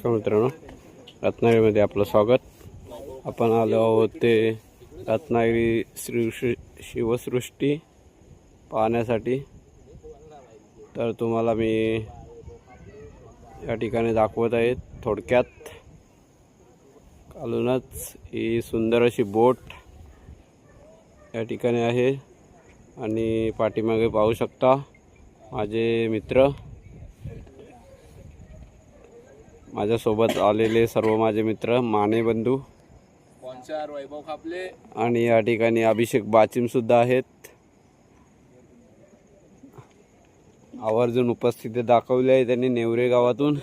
नमस्कार मित्रांनो रत्नागिरीमध्ये आपलं स्वागत. आपण आलो आहोत ते रत्नागिरी श्री श्री शिवसृष्टी पाहण्यासाठी. तर तुम्हाला मी या ठिकाणी दाखवत आहे थोडक्यात. कालूनच ही सुंदर अशी बोट या ठिकाणी आहे. आणि पाठीमागे पाहू शकता माझे मित्र माझ्यासोबत आलेले सर्व माझे मित्र माने बंधू. वैभव खापले आणि या ठिकाणी अभिषेक बाचिम सुद्धा आहेत. आवर्जून उपस्थिती दाखवली आहे त्यांनी नेवरे गावातून.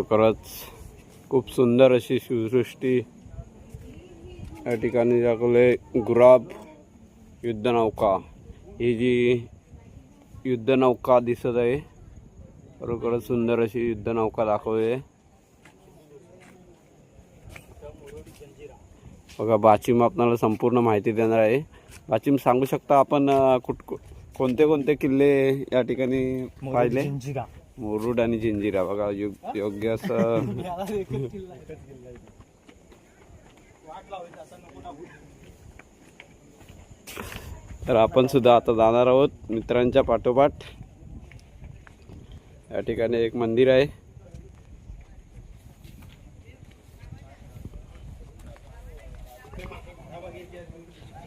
खरोखरच खूप सुंदर अशी शिवसृष्टी या ठिकाणी दाखवले गुराब युद्धनौका. ही जी युद्धनौका दिसत आहे खरोखरच सुंदर अशी युद्धनौका दाखवली आहे बघा बाचिम आपणाला संपूर्ण माहिती देणार आहे. बाचिम सांगू शकता आपण कुठ कोणते कोणते किल्ले या ठिकाणी पाहिले? मुरुड आणि जिंजिरा बघा योग्य असं. तर आपण सुद्धा आता जाणार आहोत मित्रांच्या पाठोपाठ. या ठिकाणी एक मंदिर आहे.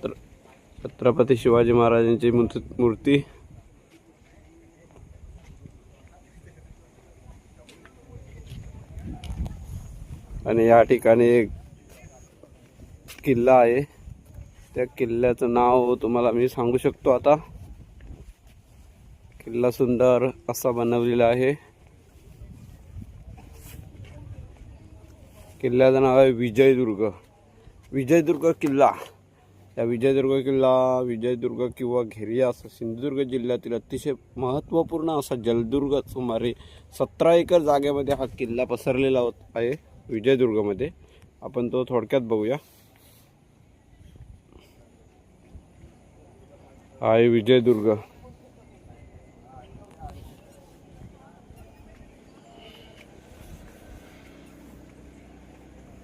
तर छत्रपती शिवाजी महाराजांची मूर्ती- मूर्ती आणि या ठिकाणी एक किल्ला आहे. त्या किल्ल्याचं नाव तुम्हाला मी सांगू शकतो आता. किल्ला सुंदर असा बनवलेला आहे. किल्ल्याचं नाव आहे विजयदुर्ग. विजयदुर्ग किल्ला. या विजयदुर्ग किल्ला विजयदुर्ग किंवा घेरिया असं सिंधुदुर्ग जिल्ह्यातील अतिशय महत्त्वपूर्ण असा जलदुर्ग सुमारे सतरा एकर जागेमध्ये हा किल्ला पसरलेला होत आहे. विजयदुर्गमध्ये. आपण तो थोडक्यात बघूया. हा आहे विजयदुर्ग.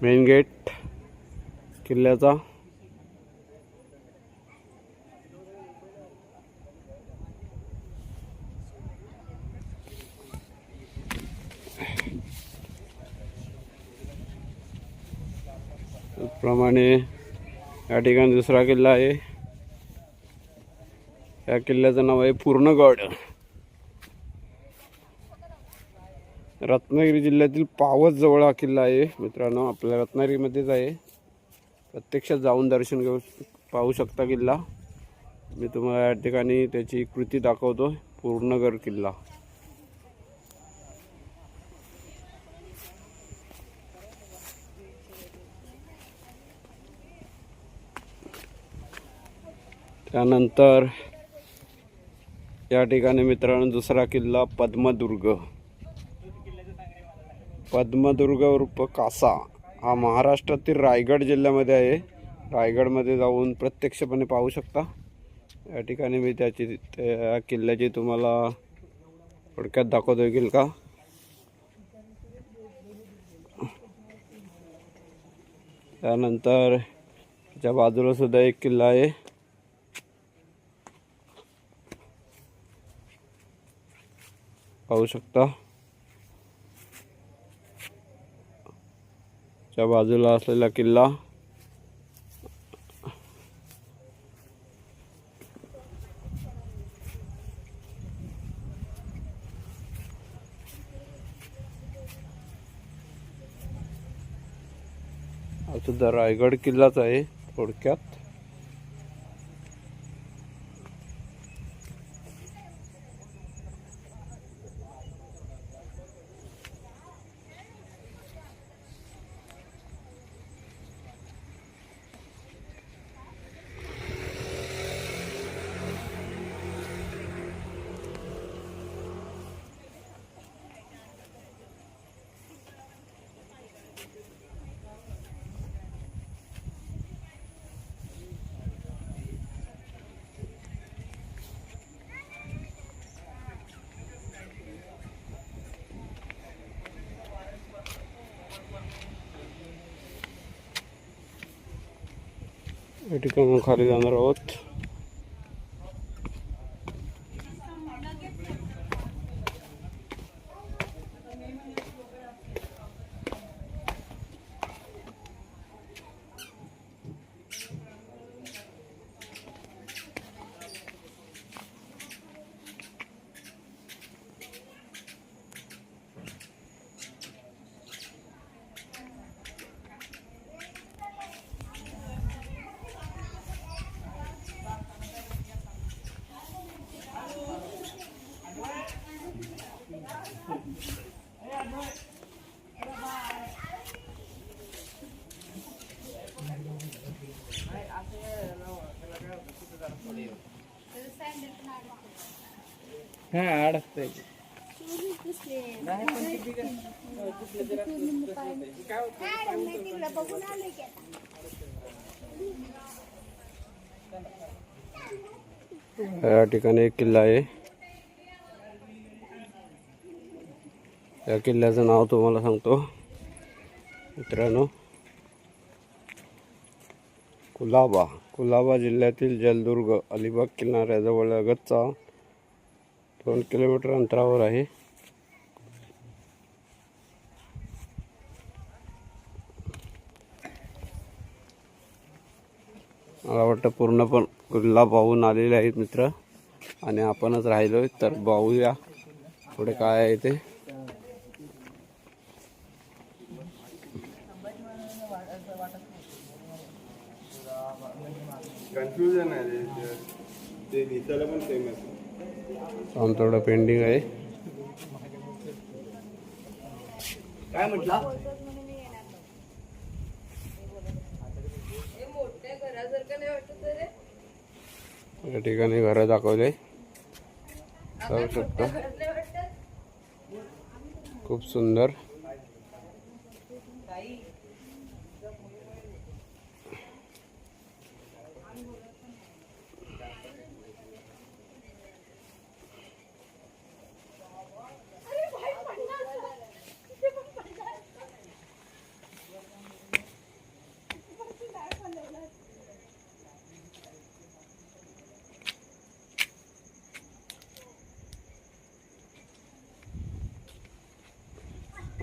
मेन गेट किल्ल्याचा. त्याप्रमाणे या ठिकाणी दुसरा किल्ला आहे. या किल्ल्याचं नाव आहे पूर्णगड. रत्नागिरी जिल्ह्यातील पावस जवळ हा किल्ला आहे. मित्रांनो आपल्या रत्नागिरीमध्येच आहे. प्रत्यक्षात जाऊन दर्शन घेऊ पाहू शकता किल्ला. मी तुम्हाला या ठिकाणी त्याची कृती दाखवतो पूर्णगड किल्ला. त्यानंतर या ठिकाणी मित्रांनो दुसरा किल्ला पद्मदुर्ग. पद्मदुर्ग उर्फ कासा हा महाराष्ट्रातील रायगड जिल्ह्यामध्ये आहे. रायगडमध्ये जाऊन प्रत्यक्षपणे पाहू शकता. या ठिकाणी मी त्याची त्या किल्ल्याची तुम्हाला थोडक्यात दाखवतो येईल का? त्यानंतर त्याच्या बाजूला सुद्धा एक किल्ला आहे. पाहू शकता. च्या बाजूला असलेला किल्ला. सुद्धा रायगड किल्लाच आहे थोडक्यात. या ठिकाणी खाली जाणार हा अडकतंय. या ठिकाणी एक किल्ला आहे. या किल्ल्याचं नाव तुम्हाला सांगतो. मित्रांनो कुलाबा. कुलाबा जिल्ह्यातील जलदुर्ग अलिबाग किनाऱ्याजवळ लगतचा दोन किलोमीटर अंतरावर आहे. मला वाटतं पूर्ण पण किल्ला पाहून आलेले आहेत मित्र. आणि आपणच राहिलो तर पाहूया पुढे काय आहे ते. कन्फ्युजन आहे ते- दिसायला पण सेम आहे. काम थोडं पेंडिंग आहे. काय म्हटला? या ठिकाणी घरं दाखवले. जाऊ शकता. खूप सुंदर.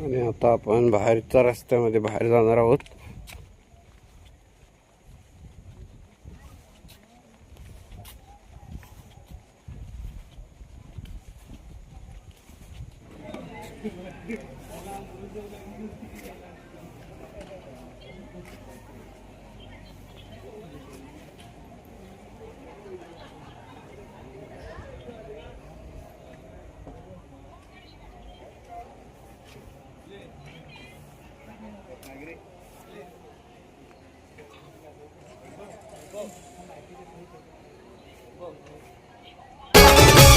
आणि आता आपण बाहेरच्या रस्त्यामध्ये बाहेर जाणार आहोत.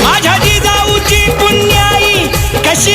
माझ्या जिजाऊची पुण्याई कशी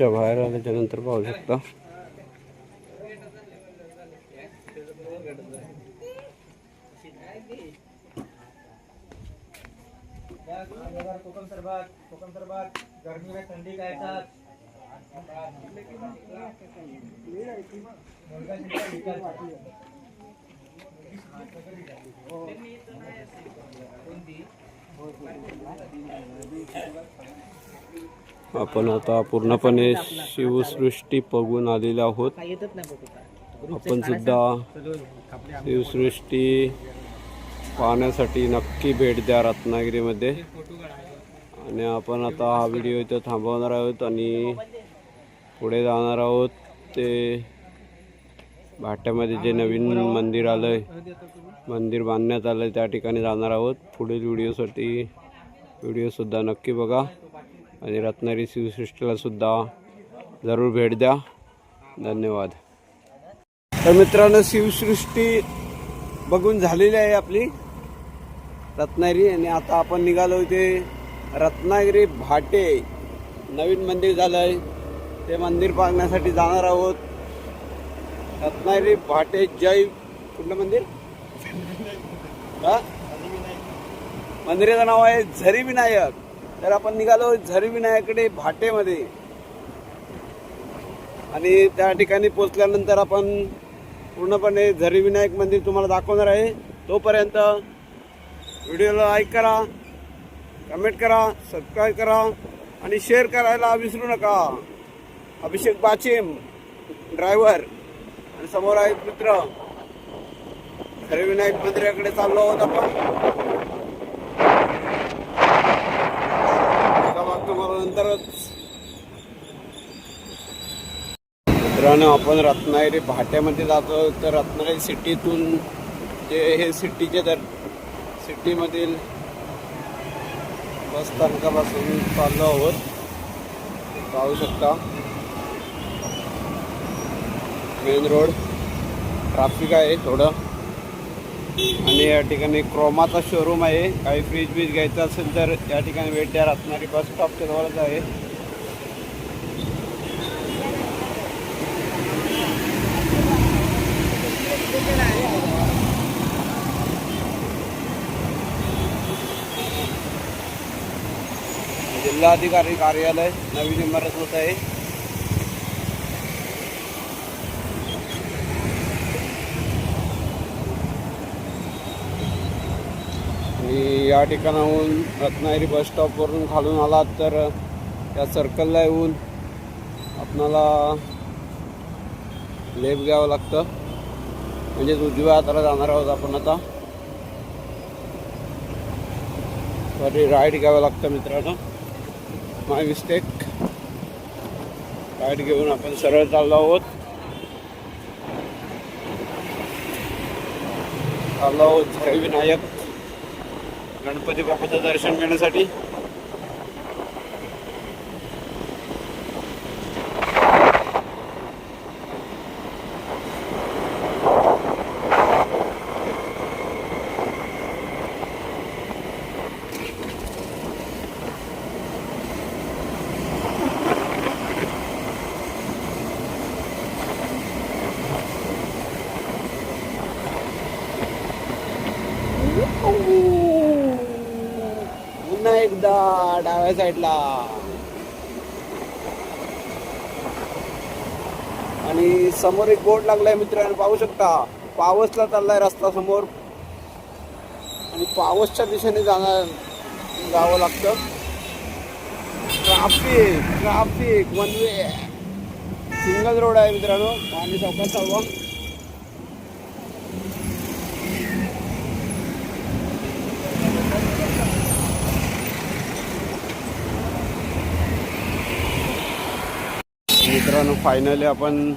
गेटच्या बाहेर आल्याच्या नंतर पाहू शकता गर्मी में ठंडी का आपण आता पूर्णपणे शिवसृष्टी बघून आलेलो आहोत. आपण सुद्धा शिवसृष्टी पाहण्यासाठी नक्की भेट द्या रत्नागिरीमध्ये. आणि आपण आता हा व्हिडिओ इथं थांबवणार आहोत आणि पुढे जाणार आहोत ते भाट्यामध्ये जे नवीन मंदिर आलं आहे मंदिर बांधण्यात आलं आहे त्या ठिकाणी जाणार आहोत. पुढील व्हिडिओसाठी व्हिडिओसुद्धा नक्की बघा. आणि रत्नागिरी शिवसृष्टीलासुद्धा जरूर भेट द्या. धन्यवाद. तर मित्रांनो शिवसृष्टी बघून झालेली आहे आपली रत्नागिरी आणि आता आपण निघालो ते रत्नागिरी भाटे. नवीन मंदिर झालं आहे ते मंदिर पाहण्यासाठी जाणार आहोत. रत्नागिरी भाटे जय कुठलं मंदिर? हा? मंदिराचं नाव आहे झरी विनायक. तर आपण निघालो झरीविनायकडे भाटेमध्ये. आणि त्या ठिकाणी पोचल्यानंतर आपण पूर्णपणे झरीविनायक मंदिर तुम्हाला दाखवणार आहे. तोपर्यंत व्हिडिओला लाईक करा कमेंट करा सबस्क्राईब करा आणि शेअर करायला विसरू नका. अभिषेक बाचिम ड्रायव्हर आणि समोर आहेत मित्र. झरीविनायक मंदिराकडे चाललो आहोत आपण. एका नंतरच मित्रांनो आपण रत्नागिरी भाट्यामध्ये जातो. तर रत्नागिरी सिटीतून जे हे सिटीचे तर सिटीमधील बस स्थानकापासून चाललो आहोत. पाहू शकता. Main road. ट्राफिक आहे थोडं. आणि या ठिकाणी क्रोमाचा शोरूम आहे. काही फ्रीज बीज घ्यायचं असेल तर या ठिकाणी भेट द्या. रत्नागिरी बस स्टॉपच्या जवळच आहे. जिल्हाधिकारी कार्यालय नवीन इमारत होत आहे. आणि या ठिकाणाहून रत्नागिरी बस स्टॉपवरून खालून आलात तर त्या सर्कलला येऊन आपणाला लेफ्ट घ्यावं लागतं. म्हणजेच उजव्या हाताला जाणार आहोत आपण आता. सॉरी राईट घ्यावं लागतं मित्रांनो. माय मिस्टेक राईट घेऊन आपण सरळ चाललो आहोत. चाललो आहोत विनायक. गणपती बाप्पाचं दर्शन घेण्यासाठी साईडला. आणि समोर एक बोर्ड लागलाय मित्रांनो पाहू शकता. पावसला चाललाय रस्ता समोर. आणि पावसच्या दिशेने जाणार जावं लागतं. Traffic traffic one way single road आहे मित्रांनो. आणि चौकात चालवा मित्रांनो फायनली आपण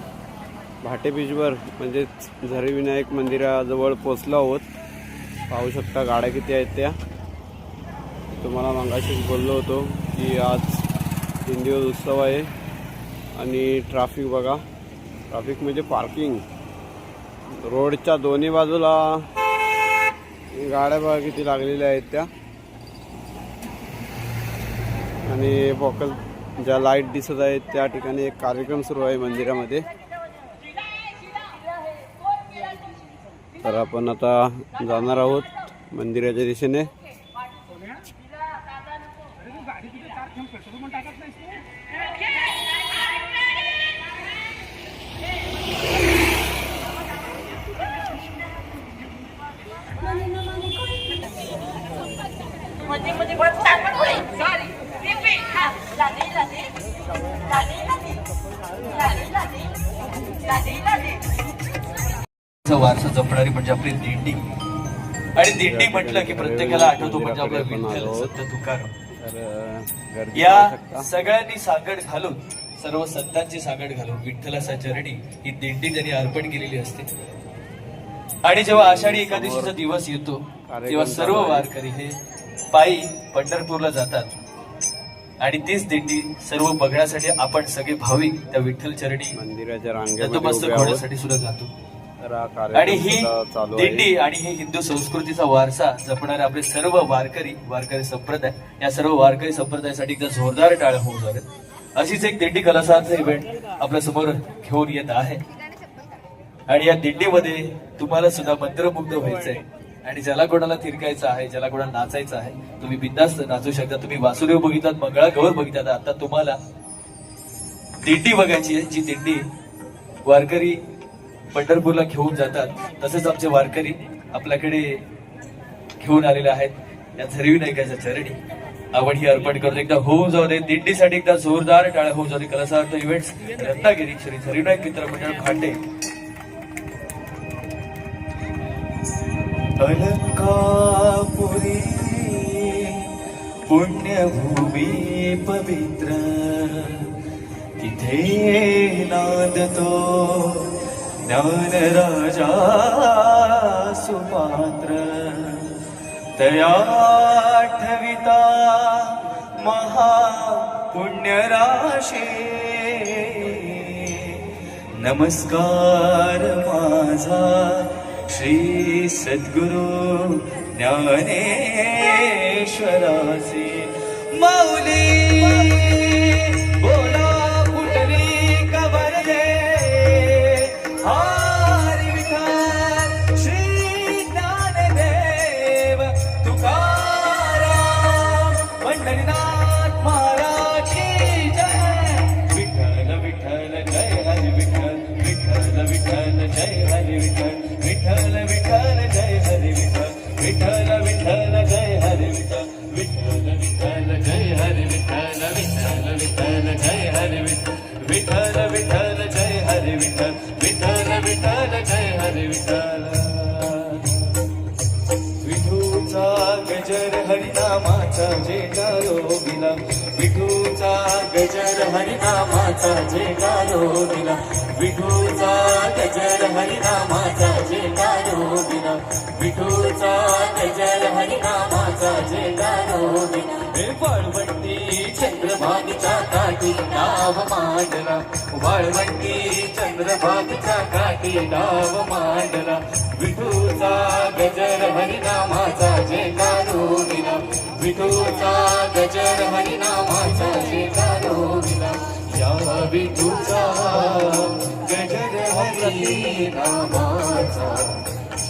भाटे बीचवर म्हणजेच झरी विनायक मंदिराजवळ पोचलो आहोत. पाहू शकता गाड्या किती आहेत त्या. तुम्हाला मागाशीच बोललो होतो की आज तीन दिवस उत्सव आहे आणि ट्रॅफिक बघा. ट्रॅफिक म्हणजे पार्किंग रोडच्या दोन्ही बाजूला गाड्या बघा किती लागलेल्या आहेत त्या. आणि फोकस ज्या लाइट दिसत आहेत त्या ठिकाणी एक कार्यक्रम सुरू आहे मंदिरामध्ये. तर आपण आता जाणार आहोत मंदिराच्या दिशेने. वारसा जपणारी म्हणजे आपली दिंडी. आणि दिंडी म्हटलं की प्रत्येकाला आठवतो म्हणजे आपला विठ्ठल संत तुकाराम या सगळ्यांनी सांगड घालून सर्व संतांची सांगड घालून विठ्ठलाच्या चरणी ही दिंडी त्यांनी अर्पण केलेली असते. आणि जेव्हा आषाढी एकादशीचा दिवस येतो तेव्हा सर्व वारकरी हे पायी पंढरपूरला जातात. आणि तीच दिंडी सर्व बघण्यासाठी आपण सगळे भाविक त्या विठ्ठल चरणी मंदिराच्या सुद्धा जातो. हा आणि ही दिंडी आणि ही हिंदू संस्कृतीचा वारसा जपणारे आपले सर्व वारकरी वारकरी संप्रदाय या सर्व वारकरी संप्रदायासाठी एकदा जोरदार टाळ्या होऊ जावेत अशीच एक दिंडी कलासाचा इव्हेंट आपल्यासमोर घेऊन येत आहे. आणि या दिंडीमध्ये तुम्हाला सुद्धा मंत्रमुग्ध व्हायचंय. आणि ज्याला कोणाला थिरकायचं आहे ज्याला कोणाला नाचायचं आहे तुम्ही बिंदास्त नाचू शकता. तुम्ही वासुदेव बघितलात मंगळागौर बघितलात आता तुम्हाला दिंडी बघायची आहे जी दिंडी वारकरी पंढरपूरला घेऊन जातात. तसेच आमचे वारकरी आपल्याकडे घेऊन आलेले आहेत. या झरवी नायकाच्या चरणी आपण ही अर्पण करतो एकदा होऊन जाऊ दे. दिंडीसाठी एकदा जोरदार टाळ्या होऊन जाऊ दे. कलासार्थ इव्हेंट्स रत्नागिरी श्री झरीनायक मित्र मंडळ खांडे. अलंकापुरी पुण्यभूमी पवित्र. तिथे नांदतो ज्ञानराजा सुपात्र. तया ठविता महापुण्यराशे. नमस्कार माझा श्री सद्गुरु ज्ञानेश्वराचे माऊली वाळवंटी चंद्रभागीच्या काठी नाव मांडला वाळवंटी चंद्रभागीच्या काठी नाव मांडला विठूचा गजर हरिनामाचा जे गारोविला विठूचा गजर हरिनामाचा जे गारोविला या विठूचा गजर हरिनामाचा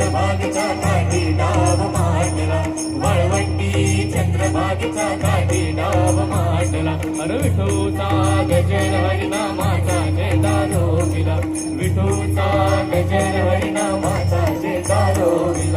चंद्रभागेचा काठी डाव मांडला. वाळवंटी चंद्रभागेचा काठी डाव मांडला. अरे विठूचा गजर हरिनामाचा जेता रोगिला विठूचा गजर माझा जेता रोगिला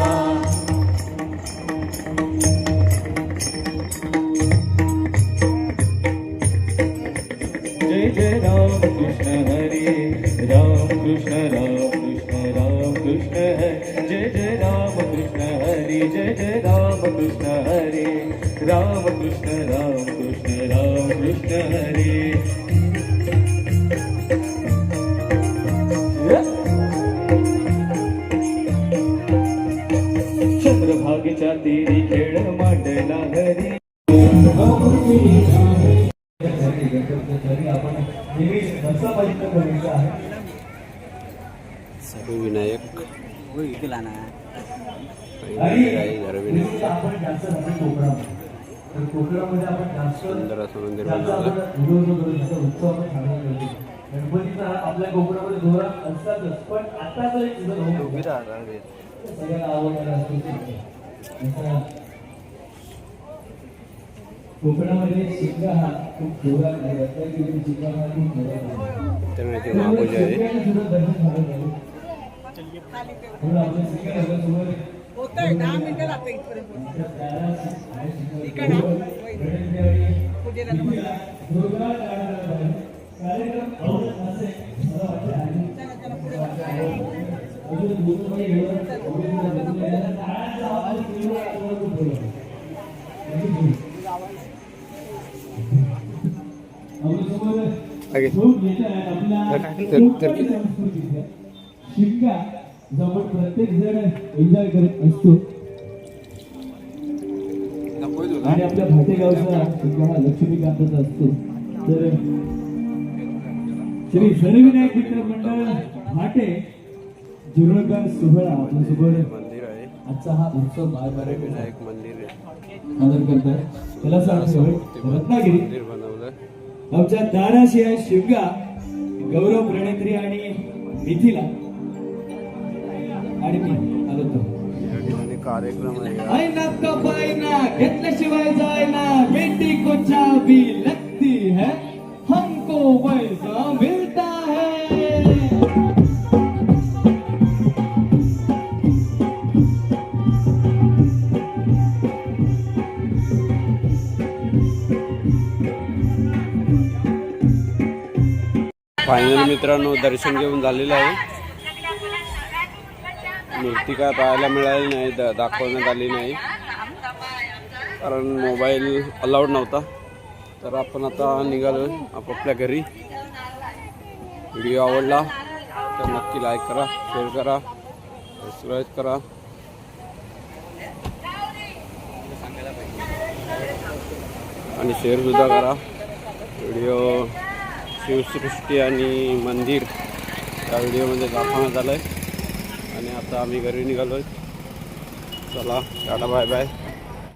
आवडणारा असतो जसा कोकणामध्ये शिमगा हा खूप जोरात आहे. रत्नागिरी शिमगा हा खूप जोरात आहे. त्यामुळे ते महापूजा आहे. शिमग्याला होतंय दहा मिनिटं लागतं इथपर्यंत? दारात आहे आहे. पुढे एवढं जो आपण प्रत्येक जण एन्जॉय करत असतो. आणि आपल्या भाटेगावचा हा लक्ष्मीकांताचा असतो. तर श्री सर्वविनायक मित्र मंडळ भाटे जीर्णोद्धार सोहळा आपल्यासमोर मंदिर आजचा हा उत्सव बारबारे विनायक मंदिर आहे सादर करतात. त्याला सांगतो रत्नागिरी. आमच्या दाराशी आहे शिवगा गौरव प्रणेत्री आणि मिथिला. आणि मी आलो तो कार्यक्रम आहे घेतल्याशिवाय जायना बेटी को चाबी लगती है? हमको वैसा मिलता है. फायनल मित्रांनो दर्शन घेऊन झालेलं आहे. मूर्ती काय पाहायला मिळाली नाही द दाखवण्यात आली नाही. कारण मोबाईल अलाउड नव्हता. तर आपण आता निघालो आपापल्या घरी. व्हिडिओ आवडला तर नक्की लाईक करा शेअर करा सबस्क्राईब करा. आणि शेअरसुद्धा करा. व्हिडिओ शिवसृष्टी आणि मंदिर या व्हिडिओमध्ये दाखवण्यात आलं आहे आणि आता आम्ही घरी निघालो आहे चला टाटा बाय बाय.